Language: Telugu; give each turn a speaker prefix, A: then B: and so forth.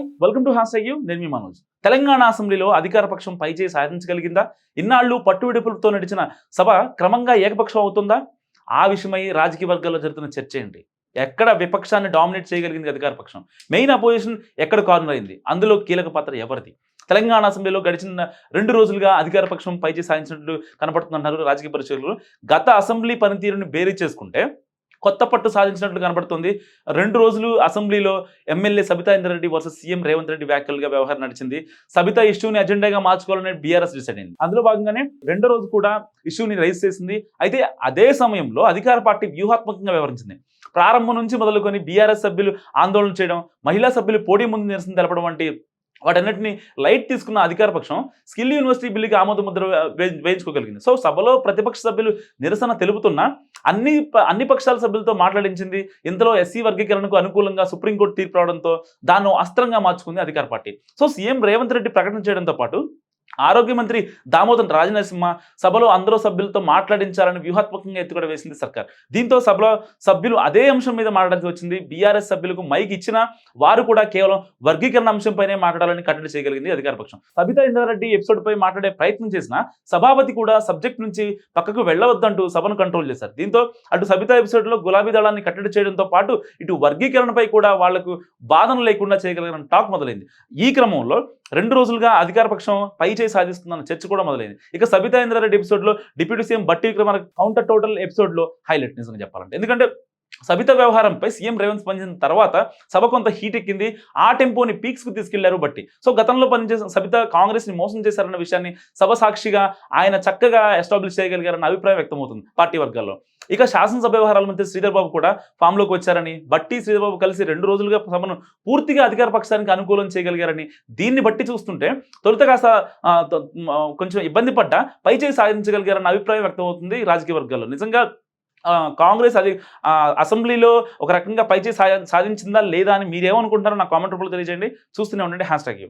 A: హాయ్ వెల్కమ్ టు హ్యాష్ నేను మీ మనోజ్. తెలంగాణ అసెంబ్లీలో అధికార పక్షం పైచేయి సాధించగలిగిందా? ఇన్నాళ్ళు పట్టువిడుపులతో నడిచిన సభ క్రమంగా ఏకపక్షం అవుతుందా? ఆ విషయమై రాజకీయ వర్గాల్లో జరుగుతున్న చర్చ ఏంటి? ఎక్కడ విపక్షాన్ని డామినేట్ చేయగలిగింది అధికార పక్షం? మెయిన్ అపోజిషన్ ఎక్కడ కార్నర్ అయింది? అందులో కీలక పాత్ర ఎవరిది? తెలంగాణ అసెంబ్లీలో గడిచిన రెండు రోజులుగా అధికార పక్షం పైచేయి సాధించినట్లు కనపడుతుందన్నారు రాజకీయ పరిశీలకులు. గత అసెంబ్లీ పనితీరుని బేరీ చేసుకుంటే కొత్త పట్టు సాధించినట్లు కనబడుతుంది. రెండు రోజులు అసెంబ్లీలో MLA Sabitha Indra Reddy versus CM Revanth Reddy వ్యాఖ్యలుగా వ్యవహారం నడిచింది. సబితా ఇష్యూని అజెండాగా మార్చుకోవాలని బీఆర్ఎస్ డిసైడ్ అయింది. అందులో భాగంగానే రెండో రోజు కూడా ఇష్యూని రైజ్ చేసింది. అయితే అదే సమయంలో అధికార పార్టీ వ్యూహాత్మకంగా వ్యవహరించింది. ప్రారంభం నుంచి మొదలుకొని బీఆర్ఎస్ సభ్యులు ఆందోళన చేయడం మహిళా సభ్యులు పోటీ ముందు నిరసన తెలపడం వంటి వాటన్నిటిని లైట్ తీసుకున్న అధికార పక్షం స్కిల్ యూనివర్సిటీ బిల్లుకి ఆమోద ముద్ర వే- వేయించుకోగలిగింది. సో సభలో ప్రతిపక్ష సభ్యులు నిరసన తెలుపుతున్నా అన్ని ప- అన్ని పక్షాల సభ్యులతో మాట్లాడించింది. ఇంతలో ఎస్సీ వర్గీకరణకు అనుకూలంగా సుప్రీంకోర్టు తీర్పు రావడంతో దాన్ని అస్త్రంగా మార్చుకుంది అధికార party. So CM Revanth Reddy ప్రకటన చేయడంతో పాటు ఆరోగ్య మంత్రి దామోదర్ రాజనరసింహ సభలో అందరూ సభ్యులతో మాట్లాడించాలని వ్యూహాత్మకంగా ఎత్తుగడ వేసింది సర్కార్. దీంతో సభలో సభ్యులు అదే అంశం మీద మాట్లాడాల్సి వచ్చింది. బీఆర్ఎస్ సభ్యులకు మైక్ ఇచ్చినా వారు కూడా కేవలం వర్గీకరణ అంశంపైనే మాట్లాడాలని కట్టడి చేయగలిగింది అధికార పక్షం. సబితా ఇంద్రారెడ్డి ఎపిసోడ్పై మాట్లాడే ప్రయత్నం చేసిన సభాపతి కూడా సబ్జెక్ట్ నుంచి పక్కకు వెళ్ళవద్దంటూ సభను కంట్రోల్ చేశారు. దీంతో అటు సబితా ఎపిసోడ్లో గులాబీ దళాన్ని కట్టడి చేయడంతో పాటు ఇటు వర్గీకరణపై కూడా వాళ్ళకు బాధను లేకుండా చేయగలిగిన టాక్ మొదలైంది. ఈ క్రమంలో రెండు రోజులుగా అధికార పక్షం పై చేయి సాధిస్తుందన్న చర్చ కూడా మొదలైంది. ఇక సబితా ఇంద్రారెడ్డి ఎపిసోడ్లో deputy CM Bhatti Vikrama counter total ఎపిసోడ్లో హైలైట్ నిజంగా చెప్పాలంటే. ఎందుకంటే సబిత వ్యవహారంపై సీఎం రేవంత్ స్పందించిన తర్వాత సభ కొంత హీట్ ఎక్కింది. ఆ టెంపోని పీక్స్కు తీసుకెళ్ళారు బట్టి. సో గతంలో పనిచేసిన సబిత కాంగ్రెస్ని మోసం చేశారన్న విషయాన్ని సభ సాక్షిగా ఆయన చక్కగా ఎస్టాబ్లిష్ చేయగలిగారన్న అభిప్రాయం వ్యక్తమవుతుంది పార్టీ వర్గాల్లో. ఇక శాసనసభ వ్యవహారాల మంత్రి శ్రీధర్ బాబు కూడా ఫామ్లోకి వచ్చారని బట్టి శ్రీధర్ బాబు కలిసి రెండు రోజులుగా సభను పూర్తిగా అధికార పక్షానికి అనుకూలం చేయగలిగారని దీన్ని బట్టి చూస్తుంటే తొలుత కాస్త కొంచెం ఇబ్బంది పడ్డా పై చేయి సాధించగలిగారన్న అభిప్రాయం వ్యక్తమవుతుంది రాజకీయ వర్గాల్లో. నిజంగా కాంగ్రెస్ అది అసెంబ్లీలో ఒక రకంగా పైచే సాధించిందా లేదా అని మీరేమనుకుంటారో నా కామెంట్ రూపంలో తెలియజేయండి. చూస్తూనే ఉండండి. Hash tag